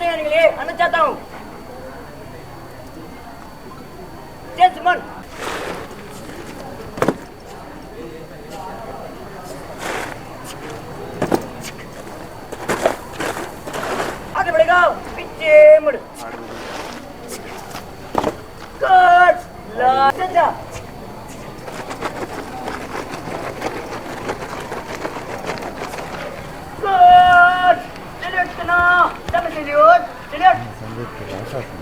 தயாரிகளே அனுச்சாத்தாவும் சுமன் அது விடுகா பிச்சே முடு. God, love. Sure.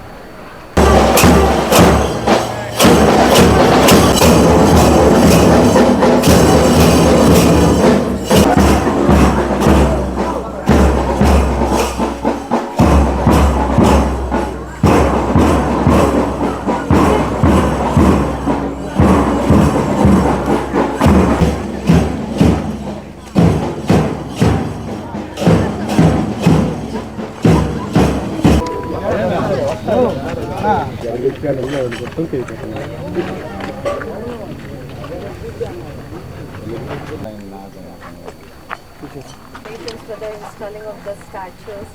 విషయాలను ఆయన మొత్తం చేపడుతున్నారు installing of the statues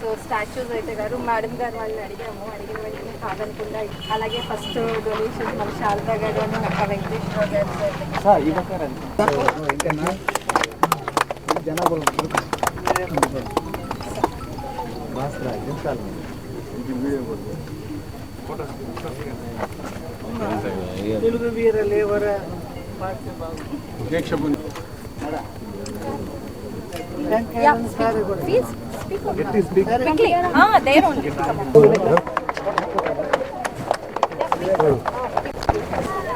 so statues అయితే గారు మేడం గారు వాళ్ళని అడిగాము అడిగిన వెంటనే కాదనకుండా అలాగే ఫస్ట్ డొనేషన్ మన శారదా గారు అని నక్క వెంకటేశ్వర గారు జనాభా తెలుగు వీర లేవర please speak quickly there only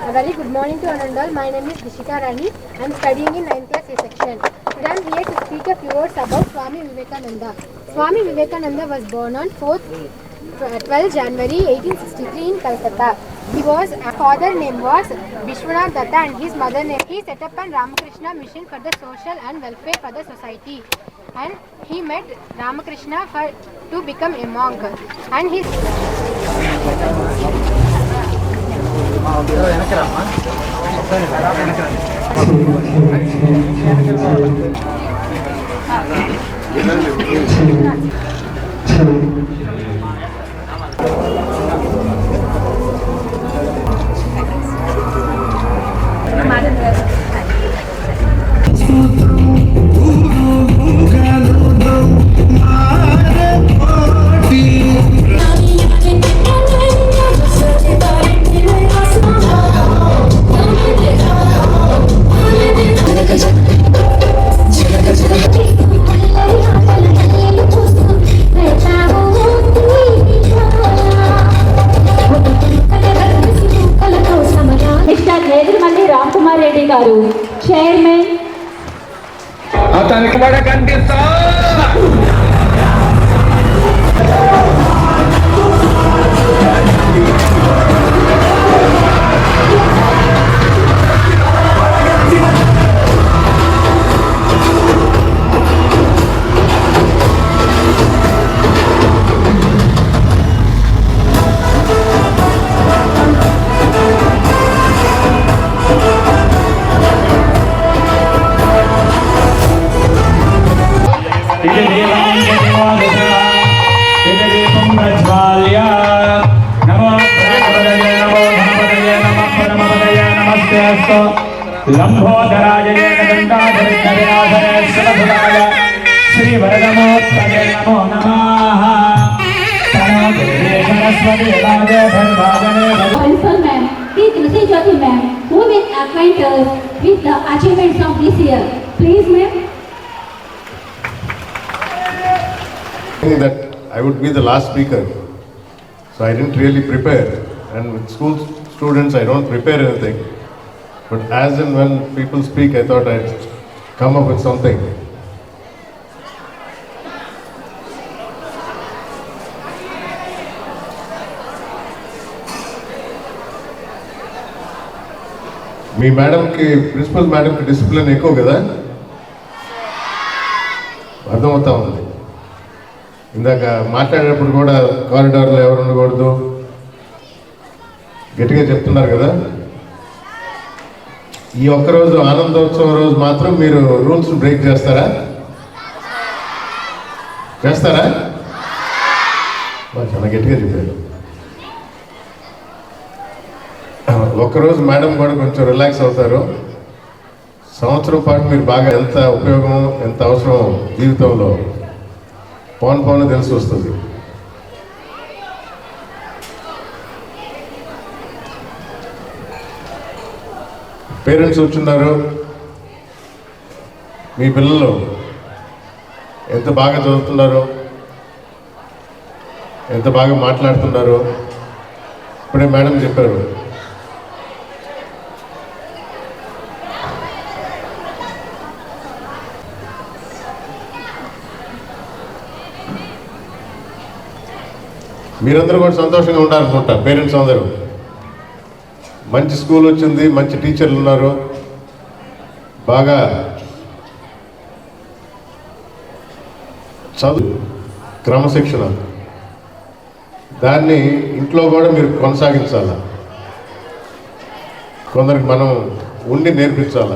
A very good morning to one and all. My name is Rishika Rani. I am studying in 9th class A section. Today I am here to speak a few words about Swami Vivekananda. Swami Vivekananda was born on 4th, 12 January 1863 in Calcutta. He was, uh, father name was Vishwanath Datta and his mother name. He set up an Ramakrishna mission for the social and welfare for the society. And he met Ramakrishna for, to become a monk. And his... Chairman అతనికి కూడా కనిపిస్తా. लंबोदराय गंगाधरिकराधरेश्वरभुजाय श्रीवरदमोत्तमे नमो नमः Principal ma'am, please Mrs. Jyoti ma'am, who will acquaint us with the achievements of this year. Please ma'am. That I would be the last speaker, so I didn't really prepare. And with school students, I don't prepare anything. But as and when people speak, I thought I'd come up with something. మీ మేడంకి principal మేడంకి discipline ఎక్కువ కదా? అర్థమవుతా ఉంది. ఇందాక మాట్లాడేటప్పుడు కూడా కారిడార్లో ఎవరు ఉండకూడదు? గట్టిగా చెప్తున్నారు కదా? ఈ ఒక్కరోజు ఆనందోత్సవం రోజు మాత్రం మీరు రూల్స్ బ్రేక్ చేస్తారా? చేస్తారా? చాలా గట్టిగా చెప్పారు. ఒక్కరోజు మేడం కూడా కొంచెం రిలాక్స్ అవుతారు. సంవత్సరం పాటు మీరు బాగా ఎంత ఉపయోగం ఎంత అవసరం జీవితంలో? పవన్ పోను తెలిసి వస్తుంది. పేరెంట్స్ వచ్చున్నారు మీ పిల్లలు ఎంత బాగా చదువుతున్నారో? ఎంత బాగా మాట్లాడుతున్నారో? ఇప్పుడే మేడం చెప్పారు. మీరందరూ కూడా సంతోషంగా ఉండాలనుకుంటా పేరెంట్స్ అందరూ. మంచి స్కూల్ వచ్చింది మంచి టీచర్లు ఉన్నారు. బాగా చదువు క్రమశిక్షణ. దాన్ని ఇంట్లో కూడా మీరు కొనసాగించాల. కొందరికి మనం ఉండి నేర్పించాల.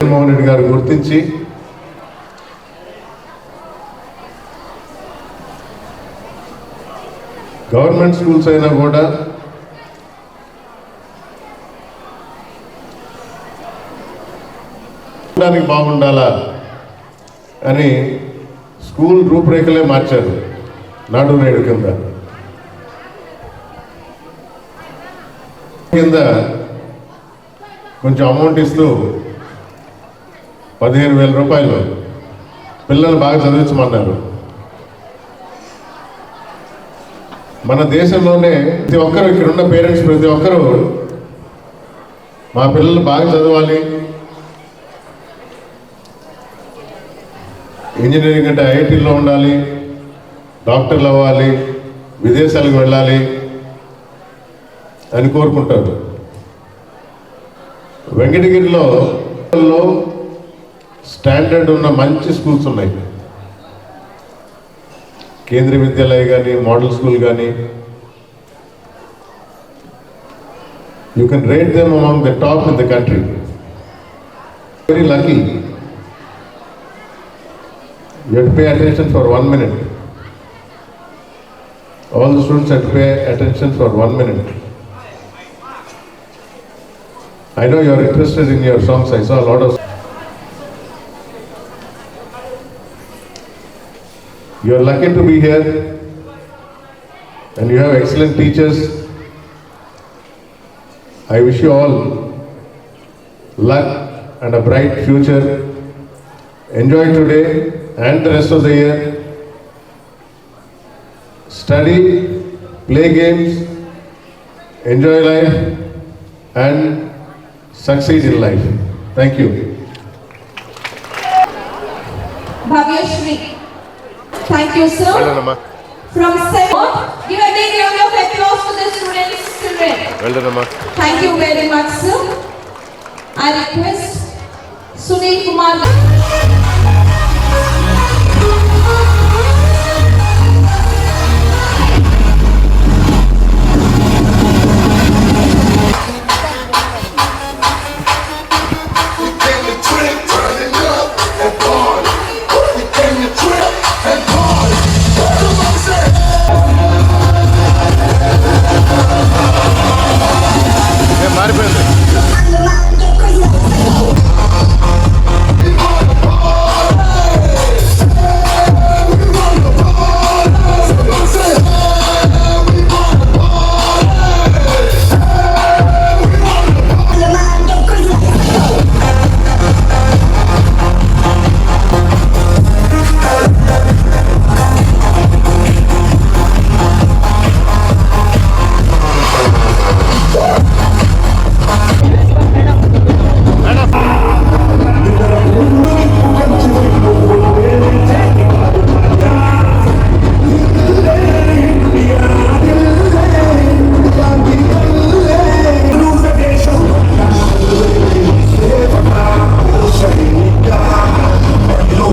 జగన్మోహన్ రెడ్డి గారు గుర్తించి గవర్నమెంట్ స్కూల్స్ అయినా కూడా చూడడానికి బాగుండాలా అని స్కూల్ రూపురేఖలే మార్చారు నాడు నేడు కింద. కింద కొంచెం అమౌంట్ ఇస్తూ పదిహేను వేల రూపాయలు పిల్లలు బాగా చదివించమన్నారు. మన దేశంలోనే ప్రతి ఒక్కరు ఇక్కడ ఉన్న పేరెంట్స్ ప్రతి ఒక్కరు మా పిల్లలు బాగా చదవాలి ఇంజనీరింగ్ అంటే ఐఐటీల్లో ఉండాలి డాక్టర్లు అవ్వాలి విదేశాలకు వెళ్ళాలి అని కోరుకుంటారు. వెంకటగిరిలో స్టాండర్డ్ ఉన్న మంచి స్కూల్స్ ఉన్నాయి. కేంద్రీయ విద్యాలయ కానీ మోడల్ స్కూల్ కానీ you can rate them among the top in the country very lucky You have to pay attention for one minute. All the students have to pay attention for one minute. I know you are interested in your songs. I saw a lot of. You are lucky to be here and you have excellent teachers. I wish you all luck and a bright future. Enjoy today and the rest of the year. Study, play games, enjoy life, and succeed in life. Thank you. Bhavyashri. Thank you, sir. From seven, give a big round of applause to the students, children. Thank you very much, sir. I request Sunil Kumar.